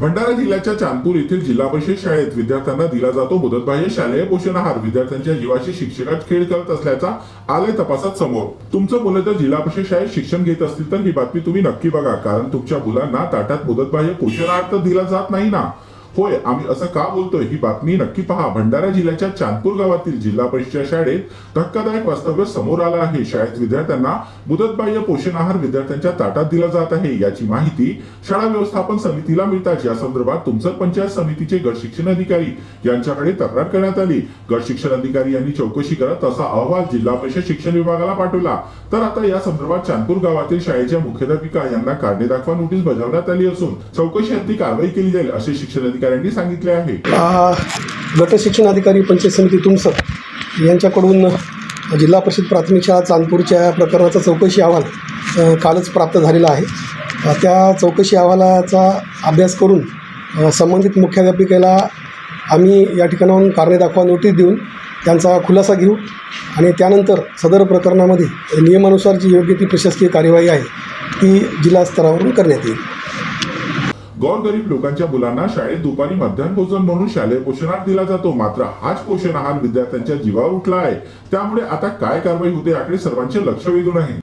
भंडारा जिल्ह्याच्या चांदपूर येथील जिल्हा परिषद शाळेत विद्यार्थ्यांना दिला जातो मुदतबाह्य शालेय पोषण आहार विद्यार्थ्यांच्या जीवाशी शिक्षकात खेळ करत असल्याचा आलय तपासात समोर. तुमचं मुलं जर जिल्हा परिषद शाळेत शिक्षण घेत असतील तर ही बातमी तुम्ही नक्की बघा कारण तुमच्या मुलांना ताटात मुदतबाह्य पोषण आहार तर दिला जात नाही ना. होय आम्ही असं का बोलतोय? ही बातमी नक्की पहा. भंडारा जिल्ह्याच्या चांदपूर गावातील जिल्हा परिषद शाळेत धक्कादायक वास्तव्य समोर आलं आहे. शाळेत विद्यार्थ्यांना मुदतबाह्य पोषण आहार विद्यार्थ्यांच्या ताटात दिला जात आहे. याची माहिती शाळा व्यवस्थापन समितीला मिळताच. या संदर्भात तुमसर पंचायत समितीचे गट शिक्षण अधिकारी यांच्याकडे तक्रार करण्यात आली. गट शिक्षण अधिकारी यांनी चौकशी करत असा अहवाल जिल्हा परिषद शिक्षण विभागाला पाठवला. तर आता या संदर्भात चांदपूर गावातील शाळेच्या मुख्याध्यापिका यांना कारणे दाखवा नोटीस बजावण्यात आली असून चौकशी अंती कारवाई केली जाईल असे शिक्षण अधिकारी अधिकाऱ्यांनी सांगितले आहे. गट शिक्षण अधिकारी पंचायत समिती तुमसर यांच्याकडून जिल्हा परिषद प्राथमिक शाळा चांदपूरच्या प्रकरणाचा चौकशी अहवाल कालच प्राप्त झालेला आहे. त्या चौकशी अहवालाचा अभ्यास करून संबंधित मुख्याध्यापिकेला आम्ही या ठिकाणाहून कारणे दाखवा नोटीस देऊन त्यांचा खुलासा घेऊ आणि त्यानंतर सदर प्रकरणामध्ये नियमानुसार जी योग्य ती प्रशासकीय कार्यवाही आहे ती जिल्हा स्तरावरून करण्यात येईल. गौरगरीब लोकांच्या मुलांना शाळेत दुपारी मध्यान्ह भोजन म्हणून शालेय पोषणात दिला जातो. मात्र हाच पोषण आहार विद्यार्थ्यांच्या जीवावर उठला आहे. त्यामुळे आता काय कारवाई होते याकडे सर्वांचे लक्ष वेधून आहे.